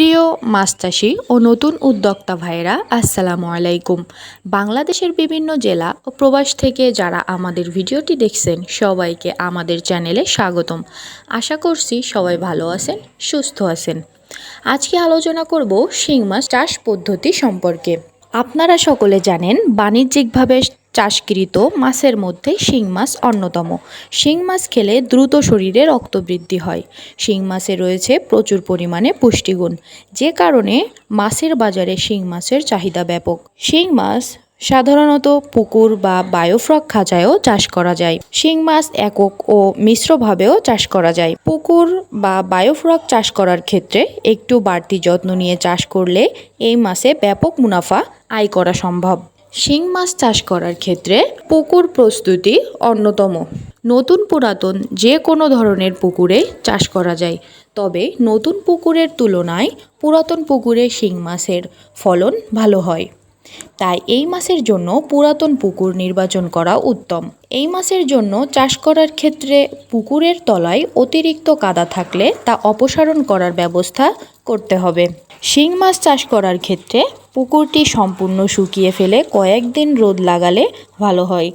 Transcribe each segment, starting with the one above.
প্রিয় মাছ চাষি ও নতুন উদ্যোক্তা ভাইরা আসসালামু আলাইকুম। বাংলাদেশের বিভিন্ন জেলা ও প্রবাস থেকে যারা আমাদের ভিডিওটি দেখছেন, সবাইকে আমাদের চ্যানেলে স্বাগতম। আশা করছি সবাই ভালো আছেন, সুস্থ আছেন। আজকে আলোচনা করব শিং মাছ চাষ পদ্ধতি সম্পর্কে। আপনারা সকলে জানেন, বাণিজ্যিকভাবে চাষকৃত মাছের মধ্যে শিং মাছ অন্যতম। শিং মাছ খেলে দ্রুত শরীরে রক্তবৃদ্ধি হয়। শিং মাছে রয়েছে প্রচুর পরিমাণে পুষ্টিগুণ, যে কারণে মাছের বাজারে শিং মাছের চাহিদা ব্যাপক। শিং মাছ সাধারণত পুকুর বা বায়োফ্রক খাঁচায়ও চাষ করা যায়। শিং মাছ একক ও মিশ্রভাবেও চাষ করা যায়। পুকুর বা বায়োফ্রক চাষ করার ক্ষেত্রে একটু বাড়তি যত্ন নিয়ে চাষ করলে এই মাছে ব্যাপক মুনাফা আয় করা সম্ভব। শিং মাছ চাষ করার ক্ষেত্রে পুকুর প্রস্তুতি অন্যতম। নতুন পুরাতন যে কোনো ধরনের পুকুরে চাষ করা যায়, তবে নতুন পুকুরের তুলনায় পুরাতন পুকুরে শিং মাছের ফলন ভালো হয়। তাই এই মাছের জন্য পুরাতন পুকুর নির্বাচন করা উত্তম। এই মাছের জন্য চাষ করার ক্ষেত্রে পুকুরের তলায় অতিরিক্ত কাদা থাকলে তা অপসারণ করার ব্যবস্থা করতে হবে। শিং মাছ চাষ করার ক্ষেত্রে পুকুরটি সম্পূর্ণ শুকিয়ে ফেলে কয়েকদিন রোদ লাগালে ভালো হয়।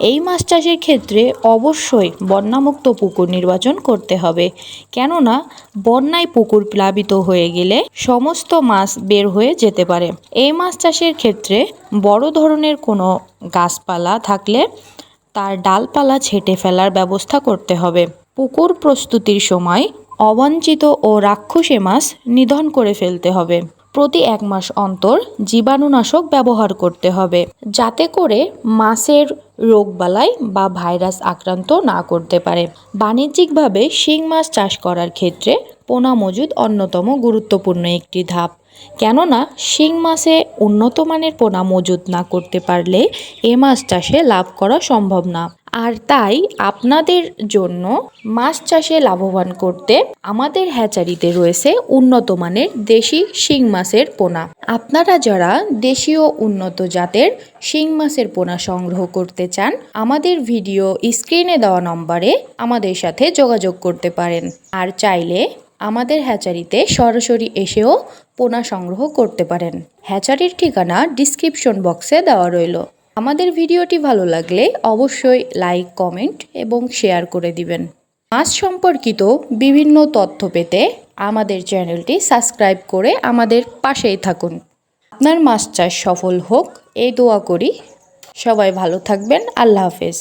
এই মাছ চাষের ক্ষেত্রে অবশ্যই বন্যামুক্ত পুকুর নির্বাচন করতে হবে। কেননা, বন্যায় পুকুর প্লাবিত হয়ে গেলে সমস্ত মাছ বের হয়ে যেতে পারে। এই মাছ চাষের ক্ষেত্রে বড় ধরনের কোনো গাছপালা থাকলে তার ডালপালা ছেটে ফেলার ব্যবস্থা করতে হবে। পুকুর প্রস্তুতির সময় অবাঞ্ছিত ও রাক্ষসে মাছ নিধন করে ফেলতে হবে। প্রতি এক মাস অন্তর জীবাণুনাশক ব্যবহার করতে হবে, যাতে করে মাছের রোগবালাই বা ভাইরাস আক্রান্ত না করতে পারে। বাণিজ্যিকভাবে শিং মাছ চাষ করার ক্ষেত্রে পোনা মজুদ অন্যতম গুরুত্বপূর্ণ একটি ধাপ। কেননা, শিং মাছে উন্নত মানের পোনা মজুত না করতে পারলে এ মাছ চাষে লাভ করা সম্ভব না। আর তাই আপনাদের জন্য মাছ চাষে লাভবান করতে আমাদের হ্যাচারিতে রয়েছে উন্নত মানের দেশি শিং মাছের পোনা। আপনারা যারা দেশীয় উন্নত জাতের শিং মাছের পোনা সংগ্রহ করতে চান, আমাদের ভিডিও স্ক্রিনে দেওয়া নম্বরে আমাদের সাথে যোগাযোগ করতে পারেন। আর চাইলে আমাদের হ্যাচারিতে সরাসরি এসেও পোনা সংগ্রহ করতে পারেন। হ্যাচারির ঠিকানা ডিসক্রিপশন বক্সে দেওয়া রইল। আমাদের ভিডিওটি ভালো লাগলে অবশ্যই লাইক, কমেন্ট এবং শেয়ার করে দিবেন। মাছ সম্পর্কিত বিভিন্ন তথ্য পেতে আমাদের চ্যানেলটি সাবস্ক্রাইব করে আমাদের পাশেই থাকুন। আপনার মাছ চাষ সফল হোক, এই দোয়া করি। সবাই ভালো থাকবেন। আল্লাহ হাফেজ।